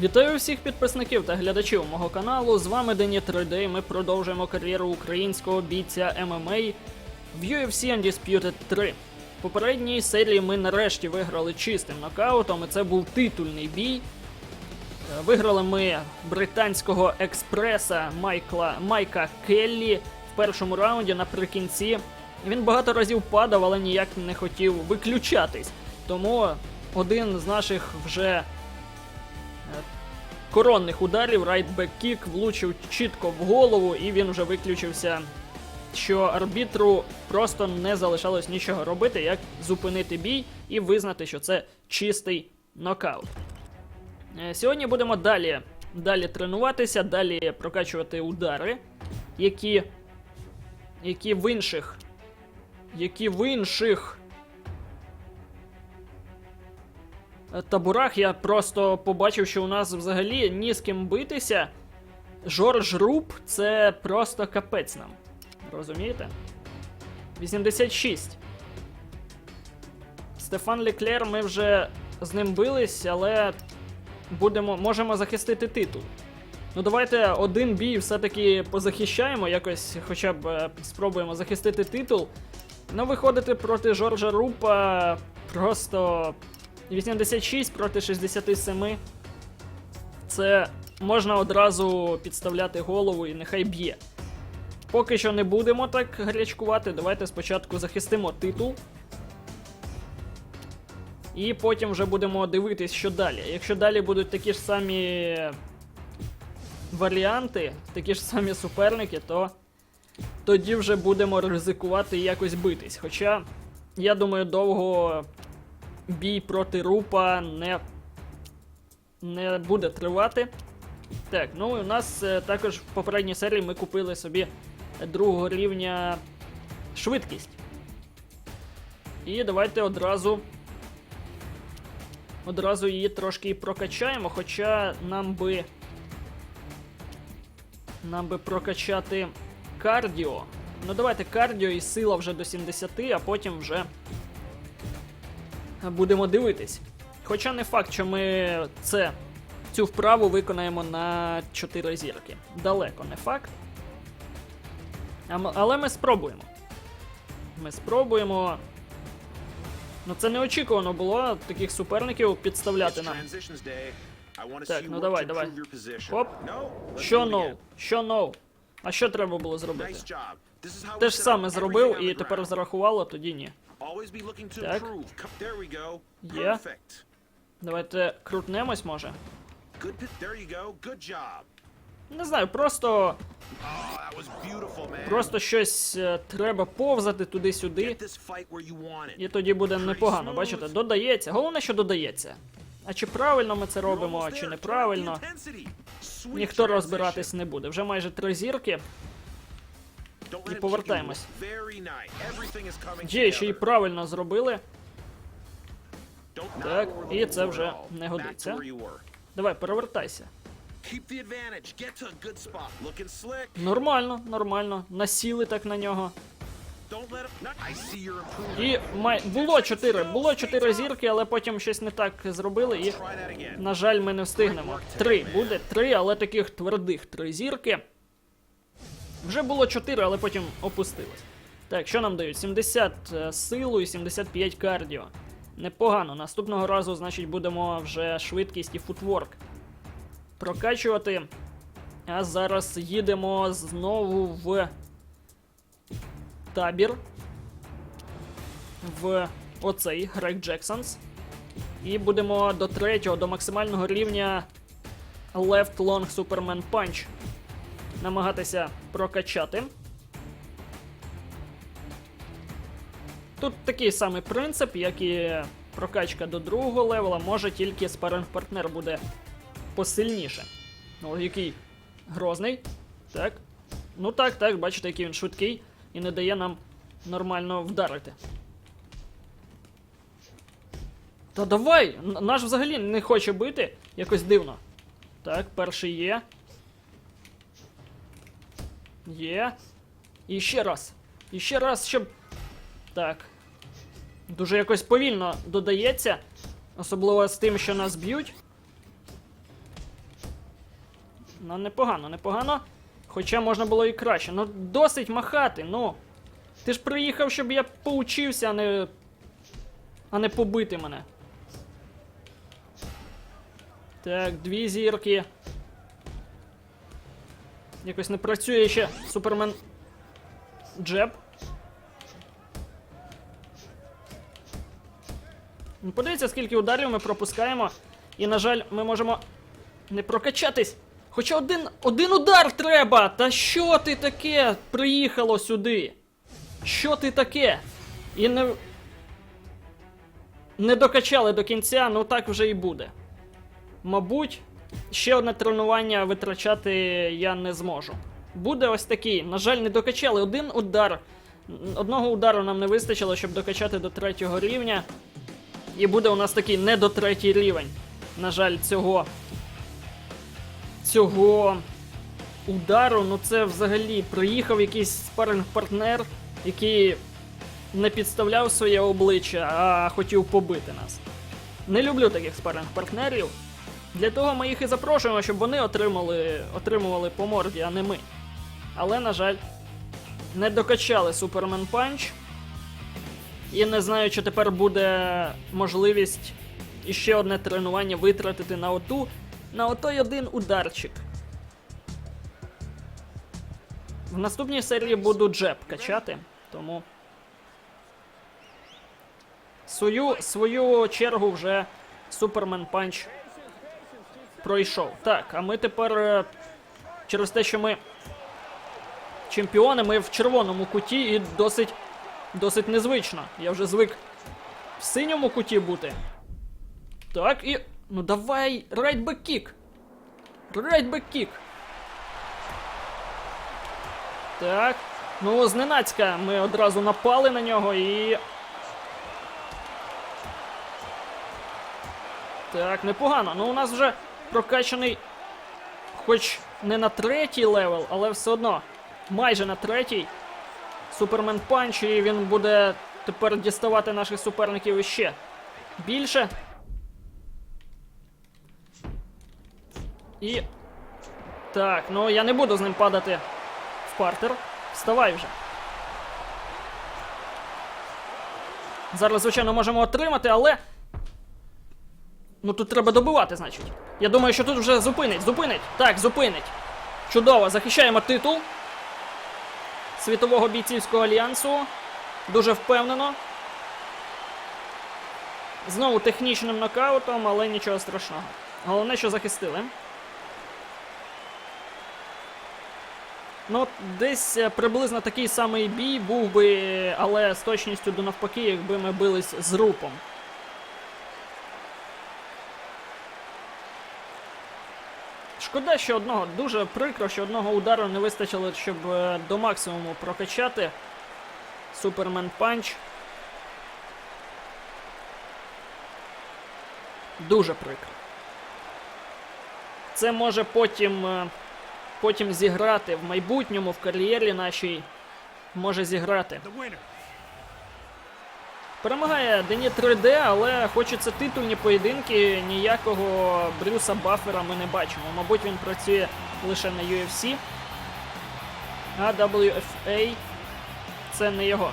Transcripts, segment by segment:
Вітаю всіх підписників та глядачів мого каналу. З вами Дені 3D. Ми продовжуємо кар'єру українського бійця ММА в UFC Undisputed 3. В попередній серії ми нарешті виграли чистим нокаутом, і це був титульний бій. Е, Виграли ми британського експреса Майкла Майка Келлі в першому раунді наприкінці. Він багато разів падав, але ніяк не хотів виключатись. Тому один з наших вже коронних ударів райтбек кік влучив чітко в голову, і він вже виключився. Що арбітру просто не залишалось нічого робити, як зупинити бій і визнати, що це чистий нокаут. Е, Сьогодні будемо далі, далі тренуватися, далі прокачувати удари, які, які в інших. Які в інших таборах я просто побачив, що у нас взагалі ні з ким битися. Жорж Руб це просто капець нам. Розумієте? 86. Стефан Леклер, ми вже з ним бились, але будемо, можемо захистити титул. Ну давайте один бій все-таки позахищаємо, якось хоча б е, спробуємо захистити титул. Ну, виходити проти Жоржа Рупа просто 86 проти 67. Це можна одразу підставляти голову і нехай б'є. Поки що не будемо так гарячкувати. Давайте спочатку захистимо титул. І потім вже будемо дивитись, що далі. Якщо далі будуть такі ж самі варіанти, такі ж самі суперники, то тоді вже будемо ризикувати і якось битись. Хоча, я думаю, довго бій проти Рупа не, не буде тривати. Так, ну і у нас е, також в попередній серії ми купили собі другого рівня швидкість. І давайте одразу. Одразу її трошки прокачаємо, хоча нам би. Нам би прокачати кардіо. Ну давайте кардіо і сила вже до 70, а потім вже будемо дивитись. Хоча не факт, що ми це, цю вправу виконаємо на 4 зірки. Далеко не факт. Але ми спробуємо. Ми спробуємо. Ну це неочікувано було таких суперників підставляти нам. Так, ну давай, давай. Хоп. Що ноу? Що ноу? А що треба було зробити? Те ж саме зробив і тепер зарахувало, тоді ні. Так. Є. Давайте крутнемось, може. Не знаю, просто, просто щось е, треба повзати туди-сюди, і тоді буде непогано. Бачите, додається. Головне, що додається. А чи правильно ми це робимо, чи неправильно, ніхто розбиратись не буде. Вже майже три зірки. І повертаємось. Є, ще й правильно зробили. Так, і це вже не годиться. Давай, перевертайся. Нормально, нормально. Насіли так на нього. І май... було чотири, було чотири зірки, але потім щось не так зробили, і, на жаль, ми не встигнемо. Три, буде три, але таких твердих три зірки. Вже було чотири, але потім опустилось. Так, що нам дають? 70 е, силу і 75 кардіо. Непогано. Наступного разу, значить, будемо вже швидкість і футворк прокачувати. А зараз їдемо знову в табір. В оцей Грег Джексонс. І будемо до третього, до максимального рівня Left Long Superman Punch намагатися прокачати. Тут такий самий принцип, як і прокачка до другого левела, може тільки спаринг-партнер буде посильніше. Ну, який грозний. Так. Ну так, так, бачите, який він швидкий і не дає нам нормально вдарити. Та давай! Наш взагалі не хоче бити. Якось дивно. Так, перший є. Є. І ще раз. І ще раз, щоб. Так. Дуже якось повільно додається. Особливо з тим, що нас б'ють. Ну, непогано, непогано. Хоча можна було і краще. Ну, досить махати, ну. Ти ж приїхав, щоб я поучився, а не. а не побити мене. Так, дві зірки. Якось не працює ще Супермен. Джеб. Ну, Подивіться, скільки ударів ми пропускаємо. І, на жаль, ми можемо не прокачатись. Хоча один, один удар треба! Та що ти таке приїхало сюди? Що ти таке? І не. Не докачали до кінця, ну так вже і буде. Мабуть, ще одне тренування витрачати я не зможу. Буде ось такий. На жаль, не докачали один удар. Одного удару нам не вистачило, щоб докачати до третього рівня. І буде у нас такий не до третій рівень. На жаль, цього. Цього удару, ну це взагалі приїхав якийсь спаринг-партнер, який не підставляв своє обличчя, а хотів побити нас. Не люблю таких спаринг-партнерів. Для того ми їх і запрошуємо, щоб вони отримали, отримували по морді, а не ми. Але, на жаль, не докачали Супермен Панч. І не знаю, чи тепер буде можливість іще одне тренування витратити на оту, на отой один ударчик. В наступній серії буду джеб качати, тому. Свою, свою чергу вже Супермен Панч пройшов. Так, а ми тепер е, через те, що ми чемпіони, ми в червоному куті і досить, досить незвично. Я вже звик в синьому куті бути. Так, і. Ну давай, райтбек кік. Райтбек кік. Так. Ну, зненацька ми одразу напали на нього і. Так, непогано. Ну, у нас вже прокачаний. Хоч не на третій левел, але все одно. Майже на третій. Супермен панч, і він буде тепер діставати наших суперників іще більше. І. Так, ну я не буду з ним падати в партер. Вставай вже. Зараз, звичайно, можемо отримати, але. Ну тут треба добивати, значить. Я думаю, що тут вже зупинить, зупинить. Так, зупинить. Чудово, захищаємо титул Світового бійцівського альянсу. Дуже впевнено. Знову технічним нокаутом, але нічого страшного. Головне, що захистили. Ну, десь е, приблизно такий самий бій був би, але з точністю до навпаки, якби ми бились з рупом. Шкода, що одного дуже прикро, що одного удару не вистачило, щоб е, до максимуму прокачати Супермен Панч. Дуже прикро. Це може потім, е, потім зіграти в майбутньому, в кар'єрі нашій. Може зіграти. Перемагає Дені 3D, але хочеться титульні поєдинки. Ніякого Брюса Баффера ми не бачимо. Мабуть, він працює лише на UFC. А WFA це не його.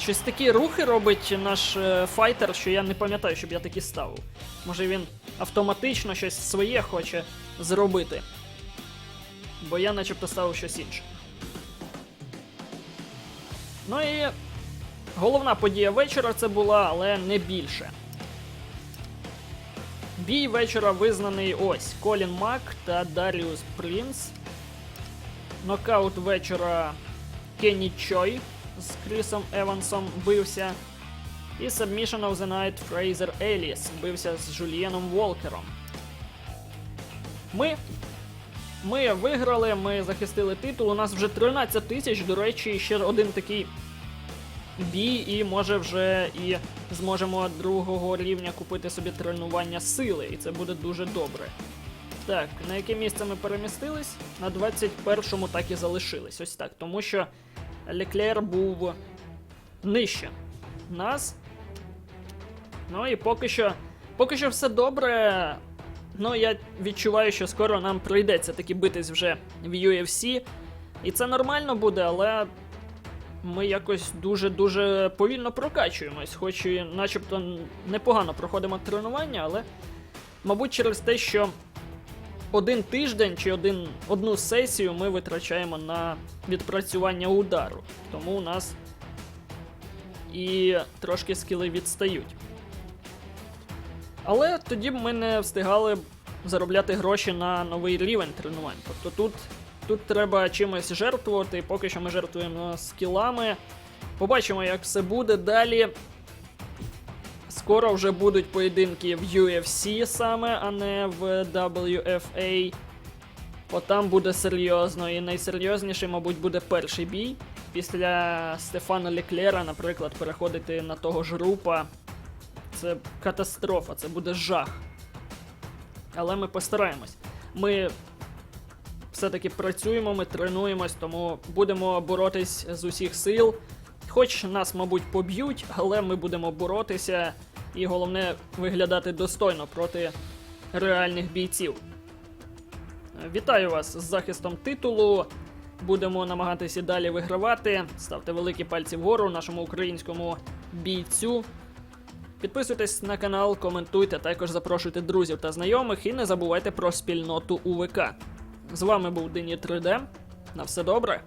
Щось такі рухи робить наш е, файтер, що я не пам'ятаю, щоб я такі ставив. Може він автоматично щось своє хоче зробити. Бо я начебто ставив щось інше. Ну і головна подія вечора це була, але не більше. Бій вечора визнаний ось Колін Мак та Даріус Принц. Нокаут вечора Кенні Чой з Крісом Евансом бився. І Submission of the Night Фрейзер Еліс бився з Жулієном Волкером. Ми ми виграли, ми захистили титул. У нас вже 13 тисяч. До речі, ще один такий бій, і може вже і зможемо другого рівня купити собі тренування сили, і це буде дуже добре. Так, на яке місце ми перемістились? На 21-му так і залишились. Ось так. Тому що Леклер був нижче нас. Ну і поки що Поки що все добре. Ну, я відчуваю, що скоро нам прийдеться таки битись вже в UFC. І це нормально буде, але ми якось дуже-дуже повільно прокачуємось, хоч і начебто непогано проходимо тренування, але, мабуть, через те, що один тиждень чи один, одну сесію ми витрачаємо на відпрацювання удару. Тому у нас і трошки скіли відстають. Але тоді б ми не встигали заробляти гроші на новий рівень тренувань. Тобто тут, тут треба чимось жертвувати, поки що ми жертвуємо скілами. Побачимо, як все буде далі. Скоро вже будуть поєдинки в UFC саме, а не в WFA. От там буде серйозно, і найсерйозніший, мабуть, буде перший бій. Після Стефана Леклера, наприклад, переходити на того ж рупа. Це катастрофа, це буде жах. Але ми постараємось. Ми все-таки працюємо, ми тренуємось, тому будемо боротись з усіх сил. Хоч нас, мабуть, поб'ють, але ми будемо боротися і головне виглядати достойно проти реальних бійців. Вітаю вас з захистом титулу. Будемо намагатися далі вигравати. Ставте великі пальці вгору нашому українському бійцю. Підписуйтесь на канал, коментуйте, також запрошуйте друзів та знайомих і не забувайте про спільноту УВК. З вами був Дині 3D. На все добре.